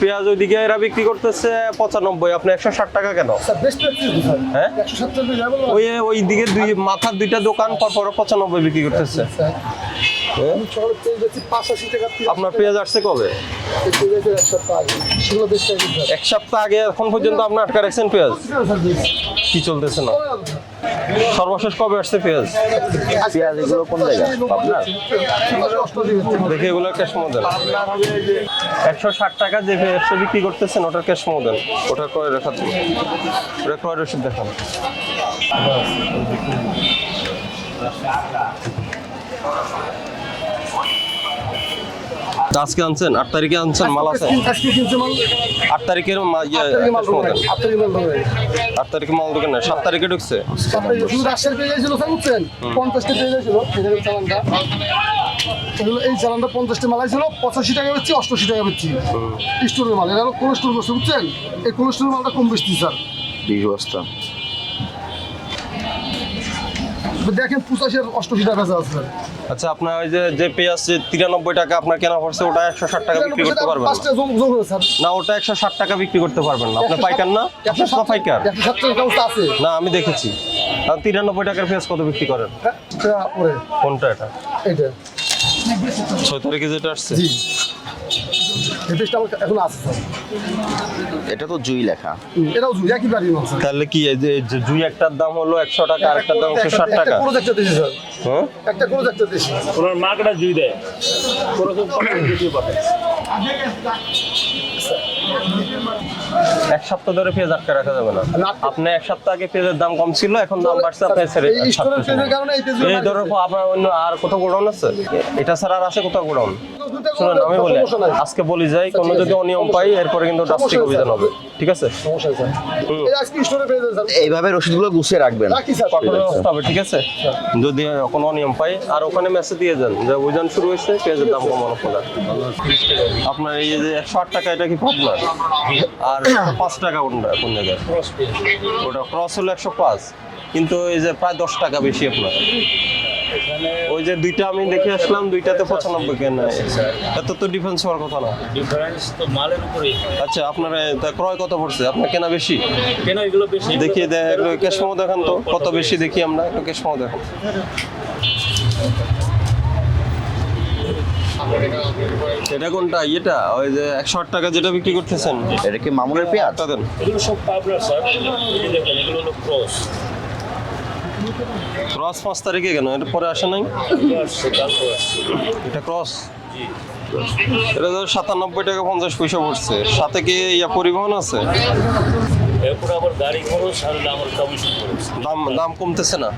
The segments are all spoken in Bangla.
পেঁয়াজ ওইদিকে এরা বিক্রি করতেছে পঁচানব্বই আপনি একশো ষাট টাকা কেন? স্যার হ্যাঁ? ওই ওই দিকে দুই মাথার দুইটা দোকান পঁচানব্বই বিক্রি করতেছে। হ্যাঁ? যাচ্ছি পাঁচাশি টাকা আপনার পেঁয়াজ আসছে কবে? এক সপ্তাহ আগে এখন পর্যন্ত আপনি আটকা রাখছেন পেঁয়াজ? কি চলতেছে না? সর্বশেষ কবে আসছে পেঁয়াজ? পেঁয়াজ এগুলো কোন জায়গা? আপনার দেখে এগুলো ক্যাশ মডেল একশো ষাট টাকা যে পেঁয়াজটা বিক্রি করতেছেন ওটার ক্যাশ মডেল ওটা ক্রয় রেখা ওটা ক্রয় রসিদ দেখান। আজকে আনছেন? আট তারিখে আনছেন মাল আছে? আট তারিখের ইয়ে, আট তারিখে মাল cash model। ঢোকে আট তারিখে আট তারিখে মাল দোকান। না সাত তারিখে ঢুকছে? তারপরে শুধু রাজশাহী পেয়ে গেছিল পঞ্চাশটা পেয়ে গেছিল এখানে চালানটা। এই চালানটা পঞ্চাশটা মালাই ছিল পঁচাশি টাকা বেচছি অষ্টআশি টাকা বেচছি স্টোরের মাল এটা কোন স্টোর করছে বুঝছেন? এই কোন মালটা কম বেচছি স্যার। বিশ বস্তা। দেখেন পঁচাশি অষ্টআশি টাকা আছে। আচ্ছা আপনার ওই যে যে পেঁয়াজ তিরানব্বই টাকা আপনার কেনা পড়ছে ওটা একশো ষাট টাকা বিক্রি করতে পারবেন। না। ওটা একশো ষাট টাকা বিক্রি করতে পারবেন না। আপনি পাইকার না? একশো আপনার পাইকার। আছে। না আমি দেখেছি। তিরানব্বই টাকার পেঁয়াজ কত বিক্রি করেন? হ্যাঁ, এটা কোনটা এটা? এইটা। ছয় তারিখে যেটা আসছে? জি। এই পেজটা আমার এখন আছে স্যার। এটা তো জুই লেখা। এটাও জুই একই বাড়ির মাল স্যার তাহলে কি এই যে যে জুই একটার দাম হলো একশো টাকা আর একটার দাম একশো ষাট টাকা? একটা দেশি স্যার। হ্যাঁ? একটা একটা দেশি। ওনার মার্কেটটা জুই দেয়। কোনোরকম দ্বিতীয় পাবে এক সপ্তাহ ধরে পেঁয়াজ আটকে রাখা যাবে না। আপনি এক সপ্তাহ আগে পেঁয়াজের দাম কম ছিল এখন দাম বাড়ছে আপনি ছেড়ে এই ধরো আপনার অন্য আর কোথাও গোডাউন আছে? এটা ছাড়া আর আছে কোথাও গোডাউন? শুনুন আমি বলি আজকে বলি যাই কোনো যদি অনিয়ম পাই এরপরে কিন্তু ড্রাস্টিক অভিযান হবে ঠিক আছে? সমস্যা নেই স্যার। এই আজকে স্টোরে পেয়ে যাবেন স্যার। এইভাবে রসিদগুলো গুছিয়ে রাখবেন। কঠোর ব্যবস্থা হবে ঠিক আছে? যদি কোনো অনিয়ম পাই আর ওখানে মেসেজ দিয়ে যান যে অভিযান শুরু হয়েছে পেঁয়াজের দাম কমানো ফলে আপনার এই যে একশো আট টাকা এটা কি পাবনার আর পাঁচ টাকা কোনটা কোন জায়গায়? ওটা ক্রস হলো একশো পাঁচ। কিন্তু এই যে প্রায় দশ টাকা বেশি আপনার। ওই যে দুইটা আমি দেখে আসলাম দুইটাতে পঁচানব্বই কেন? এত তো ডিফারেন্স হওয়ার কথা না। ডিফারেন্স তো মালের উপরেই। আচ্ছা আপনার ক্রয় কত পড়ছে? আপনার কেনা বেশি? কেন এগুলো বেশি। দেখিয়ে দেয় একটু ক্যাশ দেখান তো। কত বেশি? দেখি আমরা? একটু ক্যাশ দেখান। এটা কোনটা? এটা ওই যে একশো আট টাকা যেটা বিক্রি করতেছেন। এটা কি মামুনের পেঁয়াজ? তা দেন। এগুলো সব পাবলার স্যার। দেখেন এগুলো হলো ক্রস। ক্রস পাঁচ তারিখে কেন? এটা পরে আসে নাই? এটা ক্রস? এটা তো সাতানব্বই টাকা পঞ্চাশ পয়সা পড়ছে। সাথে কি ইয়া পরিবহন আছে? এরপর আবার গাড়ি খরচ আর আমার কমিশন খরচ দাম দাম কমতেছে না?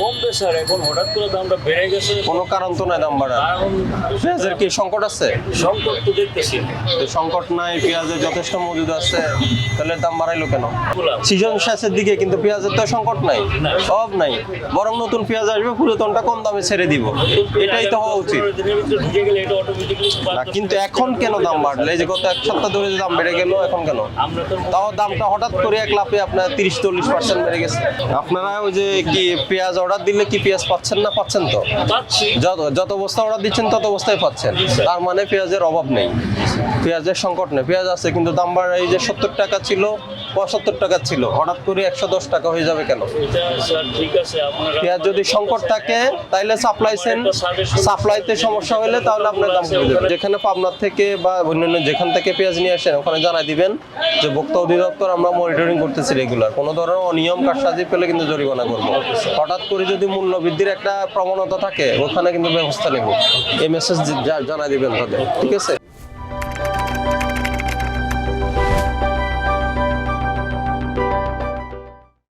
কমবে স্যার এখন হঠাৎ করে দামটা বেড়ে গেছে। কোনো কারণ তো নাই দাম বাড়ার? কারণ পেঁয়াজের কি সংকট আছে? সংকট তো দেখতেছি তো সংকট নাই পেঁয়াজের যথেষ্ট মজুদ আছে তাহলে দাম বাড়াইলো কেন? সিজন শেষের দিকে কিন্তু পেঁয়াজের তো সংকট নাই। সব নাই। বরং নতুন পেঁয়াজ আসবে পুরাতনটা কম দামে ছেড়ে দিব। এটাই তো হওয়া উচিত। কিন্তু এখন কেন দাম বাড়লো? এই যে গত এক সপ্তাহ ধরে যে দাম বেড়ে গেল এখন কেন? তাও দামটা হঠাৎ করে এক লাফে আপনার তিরিশ চল্লিশ পার্সেন্ট বেড়ে গেছে। আপনারা ওই যে কি পেঁয়াজ অর্ডার দিলে কি পেঁয়াজ পাচ্ছেন না পাচ্ছেন তো? যত যত বস্তা অর্ডার দিচ্ছেন তত বস্তায় পাচ্ছেন। তার মানে পেঁয়াজের অভাব নেই। পেঁয়াজের সংকট নেই। পেঁয়াজ আছে কিন্তু দাম বাড়া এই যে সত্তর টাকা ছিল পঁচাত্তর টাকা ছিল। হঠাৎ করে একশো দশ টাকা হয়ে যাবে কেন? পেঁয়াজ যদি সংকট থাকে তাহলে সাপ্লাই সেন সাপ্লাইতে সমস্যা হলে তাহলে আপনার দাম কমে যাবে। যেখানে পাবনার থেকে বা অন্যান্য যেখান থেকে পেঁয়াজ নিয়ে আসেন ওখানে জানাই দিবেন যে ভোক্তা অধিদপ্তর আমরা মনিটরিং করতেছি রেগুলার কোনো ধরনের অনিয়ম কারসাজি পেলে কিন্তু জরিমানা করব। হঠাৎ করে যদি মূল্য বৃদ্ধির একটা প্রবণতা থাকে, ওখানে কিন্তু ব্যবস্থা নেব। এই মেসেজ জানাই দিবেন তাদের। ঠিক আছে?